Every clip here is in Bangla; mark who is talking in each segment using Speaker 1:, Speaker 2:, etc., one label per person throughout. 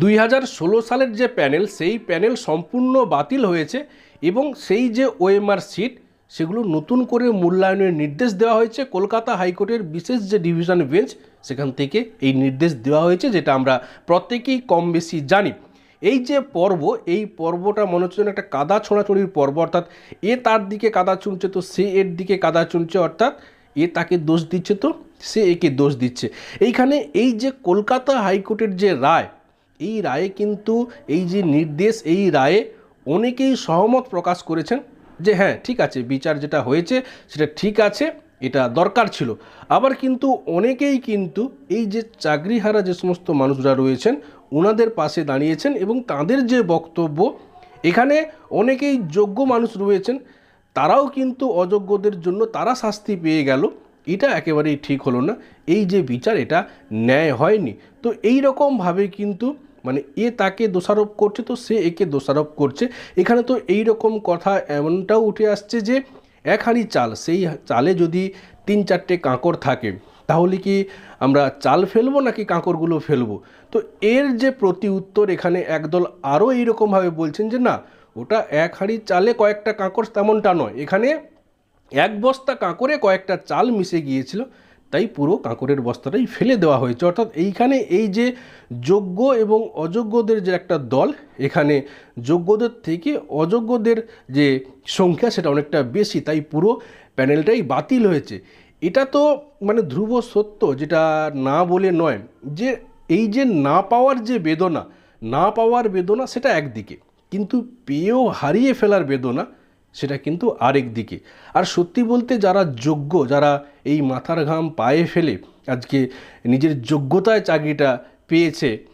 Speaker 1: দুই হাজার ষোলো সালের যে প্যানেল, সেই প্যানেল সম্পূর্ণ বাতিল হয়েছে এবং সেই যে ওএমআর সিট, সেগুলো নতুন করে মূল্যায়নের নির্দেশ দেওয়া হয়েছে। কলকাতা হাইকোর্টের বিশেষ যে ডিভিশন বেঞ্চ, সেখান থেকে এই নির্দেশ দেওয়া হয়েছে, যেটা আমরা প্রত্যেকেই কম বেশি জানি। এই যে পর্ব, এই পর্বটা মনে হচ্ছে যেন একটা কাদা ছোঁড়াছড়ির পর্ব, অর্থাৎ এ তার দিকে কাদা চুনছে তো সে এর দিকে কাদা চুনছে অর্থাৎ এ তাকে দোষ দিচ্ছে তো সে একে দোষ দিচ্ছে। এইখানে এই যে কলকাতা হাইকোর্টের যে রায় এই রায়ে কিন্তু এই যে নির্দেশ, এই রায়ে অনেকেই সহমত প্রকাশ করেছেন যে হ্যাঁ ঠিক আছে, বিচার যেটা হয়েছে সেটা ঠিক আছে, এটা দরকার ছিল। আবার কিন্তু অনেকেই কিন্তু এই যে চাকরিহারা যে সমস্ত মানুষরা রয়েছেন ওনাদের পাশে দাঁড়িয়েছেন এবং তাদের যে বক্তব্য, এখানে অনেকেই যোগ্য মানুষ রয়েছেন, তারাও কিন্তু অযোগ্যদের জন্য তারা শাস্তি পেয়ে গেল। এটা একেবারেই ঠিক হলো না। এই যে বিচার, এটা ন্যায় হয়নি। তো এই রকমভাবে কিন্তু মানে এ তাকে দোষারোপ করছে, তো সে একে দোষারোপ করছে। এখানে তো এই রকম কথা এমনটাও উঠে আসছে যে এক হাঁড়ি চাল, সেই চালে যদি তিন চারটে কাঁকড় থাকে, তাহলে কি আমরা চাল ফেলব নাকি কাঁকড়গুলো ফেলব? তো এর যে প্রতি উত্তর এখানে একদল আরও এইরকমভাবে বলছেন যে, না, ওটা এক হাঁড়ি চালে কয়েকটা কাঁকড় তেমনটা নয়। এখানে এক বস্তা কাঁকড়ে কয়েকটা চাল মিশে গিয়েছিল। তাই পুরো কাঁকড়ের বস্তাটাই ফেলে দেওয়া হয়েছে। অর্থাৎ এইখানে এই যে যোগ্য এবং অযোগ্যদের যে একটা দল, এখানে যোগ্যদের থেকে অযোগ্যদের যে সংখ্যা সেটা অনেকটা বেশি, তাই পুরো প্যানেলটাই বাতিল হয়েছে। এটা তো মানে ধ্রুব সত্য, যেটা না বলে নয়, যে এই যে না পাওয়ার যে বেদনা, না পাওয়ার বেদনা সেটা একদিকে, কিন্তু পেয়েও হারিয়ে ফেলার বেদনা সেটা কিন্তু আরেক দিকে। আর সত্যি বলতে যারা যোগ্য, যারা এই মাথার ঘাম পায়ে ফেলে আজকে নিজের যোগ্যতায় চাকরিটা পেয়েছে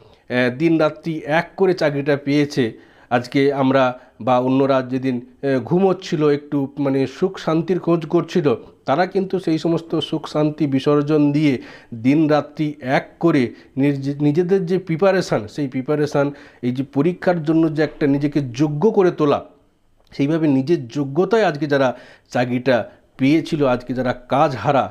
Speaker 1: দিন রাত্রি এক করে চাকরিটা পেয়েছে, আজকে আমরা বা অন্যরা যেদিন ঘুমোচ্ছিল, একটু মানে সুখ শান্তির খোঁজ করছিল, তারা কিন্তু সেই সমস্ত সুখ শান্তি বিসর্জন দিয়ে দিন রাত্রি এক করে নিজ- নিজেদের যে প্রিপারেশান সেই প্রিপারেশান এই যে পরীক্ষার জন্য যে একটা নিজেকে যোগ্য করে তোলা সেইভাবে নিজের যোগ্যতায় আজকে যারা চাকরিটা পেয়েছিল, আজকে যারা কাজ হারা,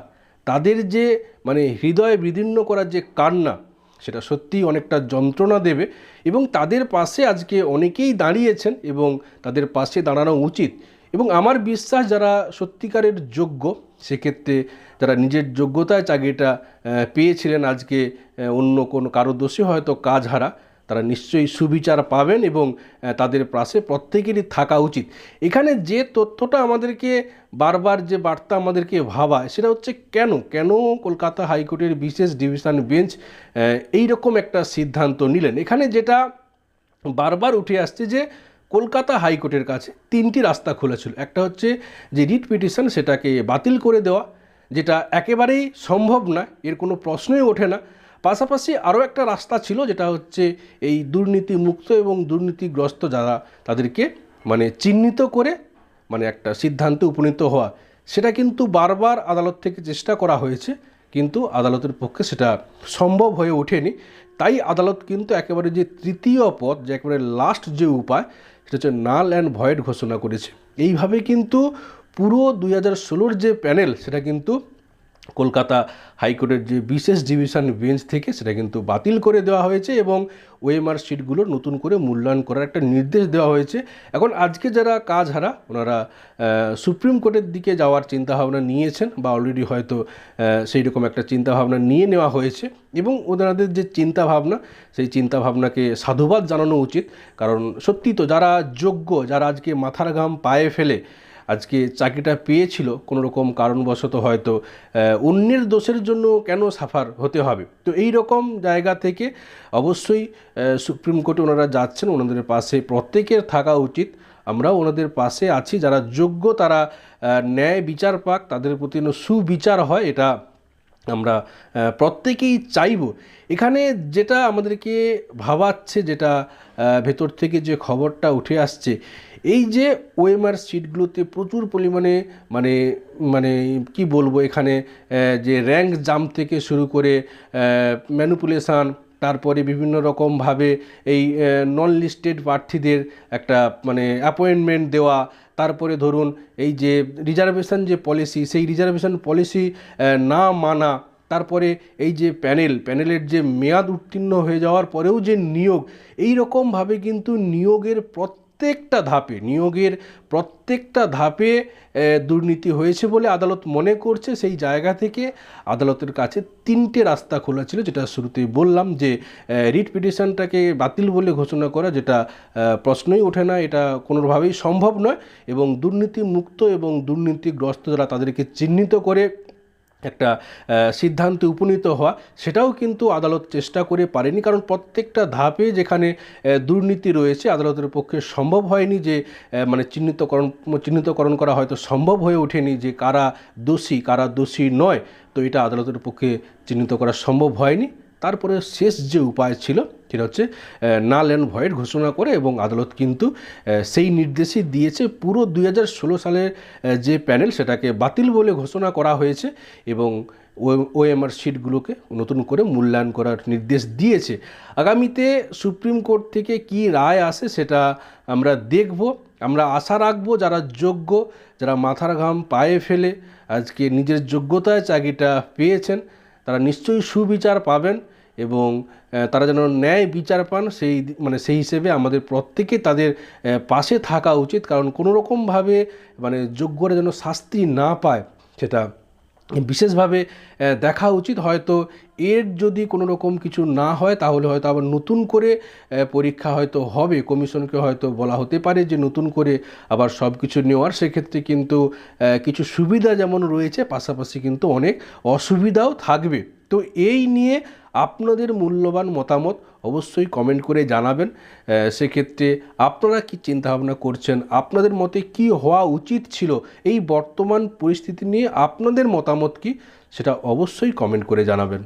Speaker 1: তাদের যে মানে হৃদয় বিদীর্ণ করার যে কান্না, সেটা সত্যিই অনেকটা যন্ত্রণা দেবে এবং তাদের পাশে আজকে অনেকেই দাঁড়িয়েছেন এবং তাদের পাশে দাঁড়ানো উচিত। এবং আমার বিশ্বাস যারা সত্যিকারের যোগ্য, সেক্ষেত্রে যারা নিজের যোগ্যতায় চাকরিটা পেয়েছিলেন আজকে অন্য কোনো কারও দোষে হয়তো কাজ হারা তারা নিশ্চয়ই সুবিচার পাবেন এবং তাদের পাশে প্রত্যেকেরই থাকা উচিত। এখানে যে তথ্যটা আমাদেরকে বারবার যে বার্তা আমাদেরকে ভাবায়, সেটা হচ্ছে কেন? কেন কলকাতা হাইকোর্টের বিশেষ ডিভিশন বেঞ্চ এই রকম একটা সিদ্ধান্ত নিলেন? এখানে যেটা বারবার উঠে আসছে যে, কলকাতা হাইকোর্টের কাছে তিনটি রাস্তা খোলা ছিল। একটা হচ্ছে যে রিট পিটিশন, সেটাকে বাতিল করে দেওয়া, যেটা একেবারেই সম্ভব না এর কোনো প্রশ্নই ওঠে না। পাশাপাশি আরও একটা রাস্তা ছিল, যেটা হচ্ছে এই দুর্নীতি মুক্ত এবং দুর্নীতিগ্রস্ত যারা তাদেরকে মানে চিহ্নিত করে মানে একটা সিদ্ধান্তে উপনীত হওয়া, সেটা কিন্তু বারবার আদালত থেকে চেষ্টা করা হয়েছে, কিন্তু আদালতের পক্ষে সেটা সম্ভব হয়ে ওঠেনি। তাই আদালত কিন্তু একেবারে যে তৃতীয় পথ, যে একেবারে লাস্ট যে উপায়, সেটা হচ্ছে নাল অ্যান্ড ভয়েড ঘোষণা করেছে। এইভাবে কিন্তু পুরো দুই হাজার ষোলোর যে প্যানেল সেটা কিন্তু কলকাতা হাইকোর্টের যে বিশেষ ডিভিশন বেঞ্চ থেকে সেটা কিন্তু বাতিল করে দেওয়া হয়েছে এবং ওএমআর সিটগুলো নতুন করে মূল্যায়ন করার একটা নির্দেশ দেওয়া হয়েছে। এখন আজকে যারা কাজ হারা ওনারা সুপ্রিম কোর্টের দিকে যাওয়ার চিন্তাভাবনা নিয়েছেন বা অলরেডি হয়তো সেই রকম একটা চিন্তাভাবনা নিয়ে নেওয়া হয়েছে এবং ওনাদের যে চিন্তাভাবনা, সেই চিন্তাভাবনাকে সাধুবাদ জানানো উচিত। কারণ সত্যি তো যারা যোগ্য, যারা আজকে মাথার ঘাম পায়ে ফেলে আজকে চাকরিটা পেয়েছিল কোনো রকম কারণবশত হয়তো অন্যের দোষের জন্য কেন সাফার হতে হবে? তো এই রকম জায়গা থেকে অবশ্যই সুপ্রিম কোর্টে ওনারা যাচ্ছেন, ওনাদের পাশে প্রত্যেকের থাকা উচিত। আমরাও ওনাদের পাশে আছি, যারা যোগ্য তারা ন্যায় বিচার পাক, তাদের প্রতি সুবিচার হয়, এটা আমরা প্রত্যেকেই চাইব। এখানে যেটা আমাদেরকে ভাবাচ্ছে, যেটা ভেতর থেকে যে খবরটা উঠে আসছে এই যে ওএমআর সিটগুলোতে প্রচুর পরিমাণে মানে মানে কি বলব এখানে যে র্যাঙ্ক জাম্প থেকে শুরু করে ম্যানুপুলেশান তারপরে বিভিন্ন রকমভাবে এই নন লিস্টেড প্রার্থীদের একটা মানে অ্যাপয়েন্টমেন্ট দেওয়া, তারপরে ধরুন এই যে রিজার্ভেশন যে পলিসি সেই রিজার্ভেশন পলিসি না মানা, তারপরে এই যে প্যানেল প্যানেলের যে মেয়াদ উত্তীর্ণ হয়ে যাওয়ার পরেও যে নিয়োগ, এই রকমভাবে কিন্তু নিয়োগের প্রত্যেকটা ধাপে, নিয়োগের প্রত্যেকটা ধাপে দুর্নীতি হয়েছে বলে আদালত মনে করছে। সেই জায়গা থেকে আদালতের কাছে তিনটে রাস্তা খোলা ছিল, যেটা শুরুতেই বললাম যে রিট পিটিশনটাকে বাতিল বলে ঘোষণা করা, যেটা প্রশ্নই ওঠে না। এটা কোনোভাবেই সম্ভব নয় এবং দুর্নীতি মুক্ত এবং দুর্নীতিগ্রস্ত যারা তাদেরকে চিহ্নিত করে একটা সিদ্ধান্তে উপনীত হওয়া, সেটাও কিন্তু আদালত চেষ্টা করে পারেনি। কারণ প্রত্যেকটা ধাপে যেখানে দুর্নীতি রয়েছে, আদালতের পক্ষে সম্ভব হয়নি যে মানে চিহ্নিতকরণ চিহ্নিতকরণ করা হয়তো সম্ভব হয়ে ওঠেনি যে কারা দোষী কারা দোষী নয়। তো এটা আদালতের পক্ষে চিহ্নিত করা সম্ভব হয়নি। তারপরে শেষ যে উপায় ছিল, সেটা হচ্ছে নাল অ্যান্ড ভয়েড ঘোষণা করে এবং আদালত কিন্তু সেই নির্দেশই দিয়েছে পুরো দুই হাজার ষোলো সালের যে প্যানেল সেটাকে বাতিল বলে ঘোষণা করা হয়েছে এবং ও, ওএমআর শিটগুলোকে নতুন করে মূল্যায়ন করার নির্দেশ দিয়েছে। আগামীতে সুপ্রিম কোর্ট থেকে কি রায় আসে সেটা আমরা দেখব। আমরা আশা রাখব যারা যোগ্য, যারা মাথার ঘাম পায়ে ফেলে, আজকে নিজের যোগ্যতায় চাকরিটা পেয়েছেন তারা নিশ্চয়ই সুবিচার পাবেন এবং তারা যেন ন্যায় বিচার পান, সেই মানে সেই হিসেবে আমাদের প্রত্যেকে তাদের পাশে থাকা উচিত। কারণ কোনো রকমভাবে মানে যোগ্যরা যেন শাস্তি না পায়, সেটা বিশেষভাবে দেখা উচিত। হয়তো এর যদি কোনো রকম কিছু না হয়, তাহলে হয়তো আবার নতুন করে পরীক্ষা হয়তো হবে। কমিশনকে হয়তো বলা হতে পারে যে, নতুন করে আবার সব কিছু নেওয়ার। সেক্ষেত্রে কিন্তু কিছু সুবিধা যেমন রয়েছে, পাশাপাশি কিন্তু অনেক অসুবিধাও থাকবে। তো এই নিয়ে আপনাদের মূল্যবান মতামত অবশ্যই কমেন্ট করে জানাবেন। সেক্ষেত্রে আপনারা কি চিন্তাভাবনা করছেন? আপনাদের মতে কি হওয়া উচিত ছিল? এই বর্তমান পরিস্থিতি নিয়ে আপনাদের মতামত কি? সেটা অবশ্যই কমেন্ট করে জানাবেন।